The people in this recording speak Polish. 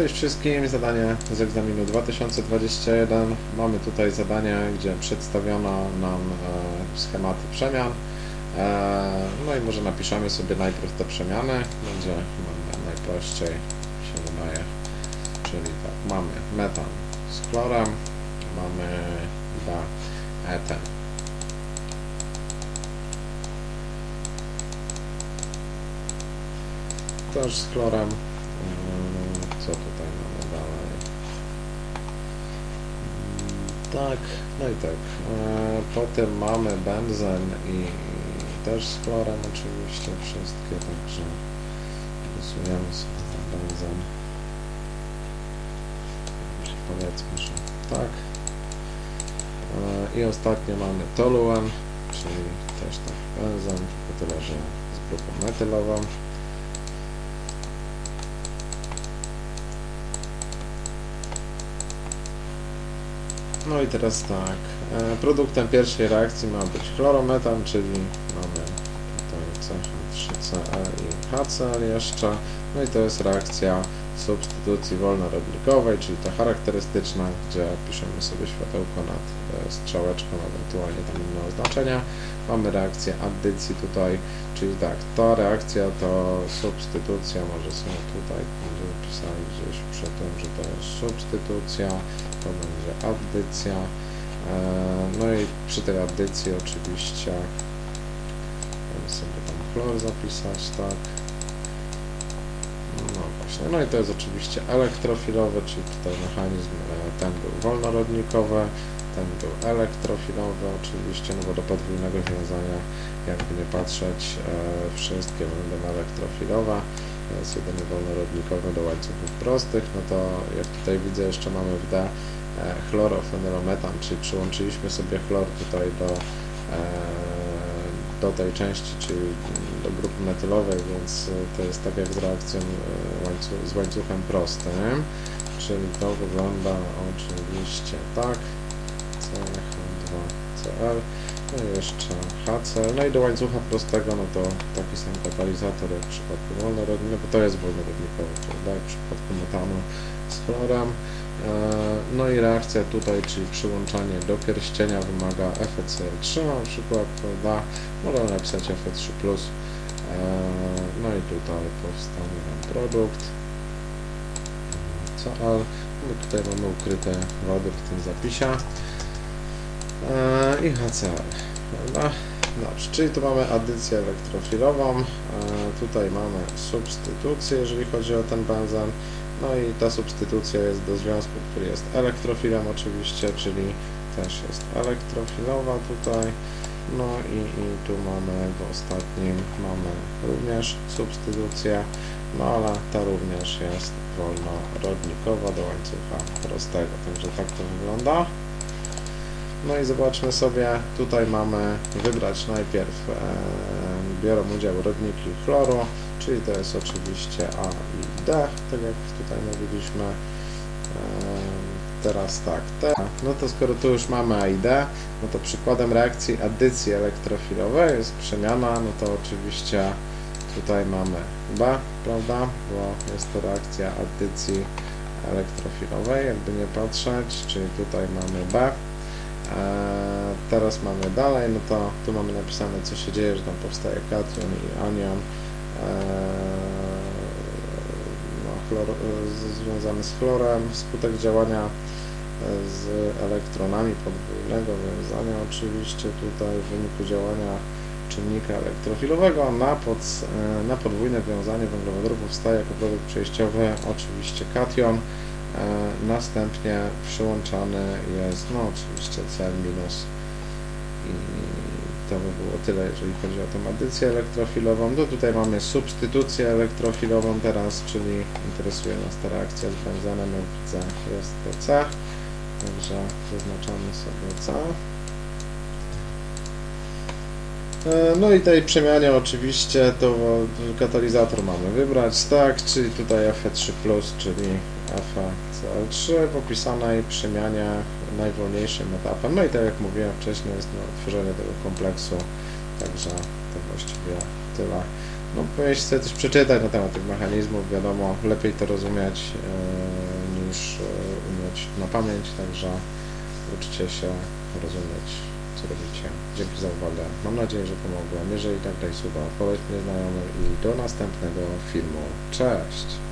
Cześć wszystkim, zadanie z egzaminu 2021. Mamy tutaj zadanie, gdzie przedstawiono nam e, schematy przemian. E, no i może napiszemy sobie najpierw te przemiany. Będzie najprościej się wydaje. Czyli tak, mamy metan z chlorem, mamy da eten. Też z chlorem. Tak, no i tak. E, Potem mamy benzen i też z chlorem oczywiście wszystkie, także rysujemy sobie ten benzen. Powiedzmy, że tak. E, I ostatnio mamy toluen, czyli też tak benzen, tylko tyle, że z grupą metylową. No i teraz tak, e, produktem pierwszej reakcji ma być chlorometan, czyli mamy tutaj CH3Cl i HCl jeszcze. No i to jest reakcja substytucji wolnorodnikowej, czyli ta charakterystyczna, gdzie piszemy sobie światełko nad e, strzałeczką, ewentualnie tam inne oznaczenia. Mamy reakcję addycji tutaj, czyli tak, ta reakcja to substytucja, może sobie tutaj będziemy pisali gdzieś przy tym, że to jest substytucja, to będzie addycja. E, No i przy tej addycji oczywiście możemy sobie tam chlor zapisać, tak. No właśnie, no i to jest oczywiście elektrofilowy, czyli tutaj mechanizm e, ten był wolnorodnikowy, ten był elektrofilowy oczywiście, no bo do podwójnego wiązania jakby nie patrzeć, e, wszystkie będą elektrofilowe, jest jedynie wolnorodnikowy do łańcuchów prostych, no to jak tutaj widzę jeszcze mamy w D e, chlorofenylometan, czyli przyłączyliśmy sobie chlor tutaj do, e, do tej części, czyli do grupy metylowej, więc to jest tak jak z reakcją e, łańcu z łańcuchem prostym, czyli to wygląda oczywiście tak, CH2Cl, no jeszcze HCl, no i do łańcucha prostego, no to taki sam katalizator jak w przypadku wolnorodnika, bo to jest wolnorodnikowy, prawda, jak w przypadku metanu z chlorem. E, No i reakcja tutaj, czyli przyłączanie do pierścienia wymaga FeCl3 na przykład, prawda, możemy napisać Fe3+. E, No i tutaj powstanie nam produkt. Cl. No tutaj mamy ukryte wody w tym zapisie. E, I HCl, prawda? Dobrze, czyli tu mamy adycję elektrofilową, e, tutaj mamy substytucję, jeżeli chodzi o ten benzen, no i ta substytucja jest do związku, który jest elektrofilem oczywiście, czyli też jest elektrofilowa tutaj, no i, i tu mamy w ostatnim, mamy również substytucję, no ale ta również jest wolnorodnikowa do łańcucha prostego, także tak to wygląda. No i zobaczmy sobie, tutaj mamy wybrać najpierw, e, biorą udział rodniki chloru, czyli to jest oczywiście A i D, tak jak tutaj mówiliśmy. E, teraz tak, T. No to skoro tu już mamy A i D, no to przykładem reakcji addycji elektrofilowej jest przemiana, no to oczywiście tutaj mamy B, prawda, bo jest to reakcja addycji elektrofilowej, jakby nie patrzeć, czyli tutaj mamy B. Eee, teraz mamy dalej, no to tu mamy napisane co się dzieje, że tam powstaje kation i anion eee, no, z, związany z chlorem, wskutek działania e, z elektronami podwójnego wiązania oczywiście tutaj w wyniku działania czynnika elektrofilowego na, pod, e, na podwójne wiązanie węglowodoru powstaje jako produkt przejściowy oczywiście kation E, Następnie przyłączany jest, no oczywiście Cl minus i to by było tyle, jeżeli chodzi o tę adycję elektrofilową. No tutaj mamy substytucję elektrofilową teraz, czyli interesuje nas ta reakcja z benzenem, widzę jest to C, także zaznaczamy sobie C. E, No i tej przemianie oczywiście to katalizator mamy wybrać, tak, czyli tutaj Fe3+, czyli FeCl3 w opisanej przemianie najwolniejszym etapem. No i tak jak mówiłem wcześniej jest no, tworzenie tego kompleksu, także to właściwie tyle. No, powinniście sobie też przeczytać na temat tych mechanizmów, wiadomo, lepiej to rozumieć e, niż e, umieć na pamięć, także uczcie się rozumieć, co robicie. Dzięki za uwagę. Mam nadzieję, że pomogłem. Jeżeli tak, daj suba, poleć mnie znajomym i do następnego filmu. Cześć!